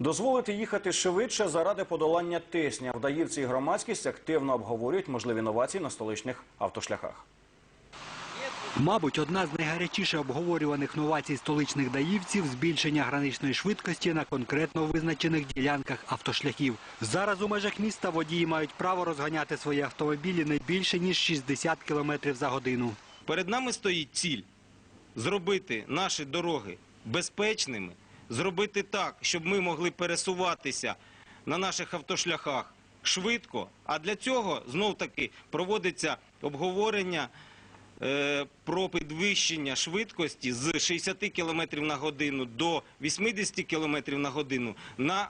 Дозволити їхати швидше заради подолання тисня. Вдаївці і громадськість активно обговорюють можливі новації на столичних автошляхах. Мабуть, одна з найгарячіше обговорюваних новацій столичних даївців – збільшення граничної швидкості на конкретно визначених ділянках автошляхів. Зараз у межах міста водії мають право розганяти свої автомобілі не більше, ніж 60 км за годину. Перед нами стоїть ціль зробити наші дороги безпечними, зробити так, щоб ми могли пересуватися на наших автошляхах швидко. А для цього знов таки проводиться обговорення е, про підвищення швидкості з 60 км на годину до 80 км на годину на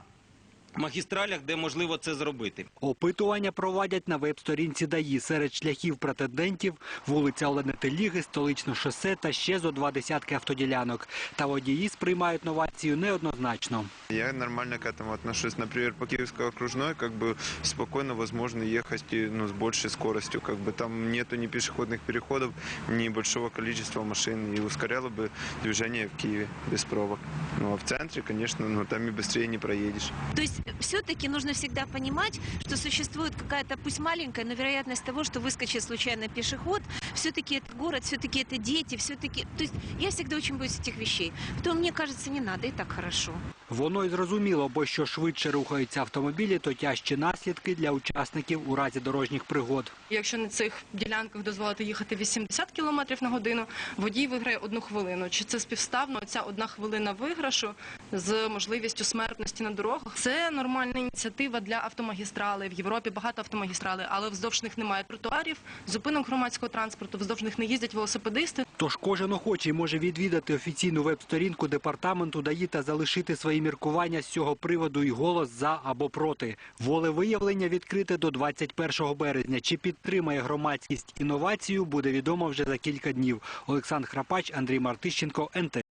магістралях, де можливо це зробити. Опитування проводять на веб-сторінці ДАІ. Серед шляхів претендентів – вулиця Олени Теліги, столичне шосе та ще зо два десятки автоділянок. Та водії сприймають новацію неоднозначно. Я нормально к этому отношусь. Например, по Киевской окружной как бы спокойно возможно ехать и, ну, с большей скоростью. Как бы там нету ни пешеходных переходов, ни большого количества машин. И ускоряло бы движение в Киеве без пробок. Ну а в центре, конечно, ну там и быстрее не проедешь. То есть все-таки нужно всегда понимать, что существует какая-то, пусть маленькая, но вероятность того, что выскочит случайно пешеход. Все-таки это город, все-таки это дети, все-таки... То есть я всегда очень боюсь этих вещей. Поэтому мне кажется, не надо, и так хорошо. Воно й зрозуміло, бо що швидше рухаються автомобілі, то тяжчі наслідки для учасників у разі дорожніх пригод. Якщо на цих ділянках дозволити їхати 80 км на годину, водій виграє одну хвилину. Чи це співставно ця одна хвилина виграшу з можливістю смертності на дорогах? Це нормальна ініціатива для автомагістрали. В Європі багато автомагістрали, але вздовж них немає тротуарів, зупинок громадського транспорту, вздовж них не їздять велосипедисти. Тож кожен охочий може відвідати офіційну веб-сторінку департаменту ДАІ та залишити свої міркування з цього приводу і голос за або проти. Волевиявлення відкрите до 21 березня. Чи підтримає громадськість інновацію, буде відомо вже за кілька днів. Олександр Храпач, Андрій Мартищенко, НТ.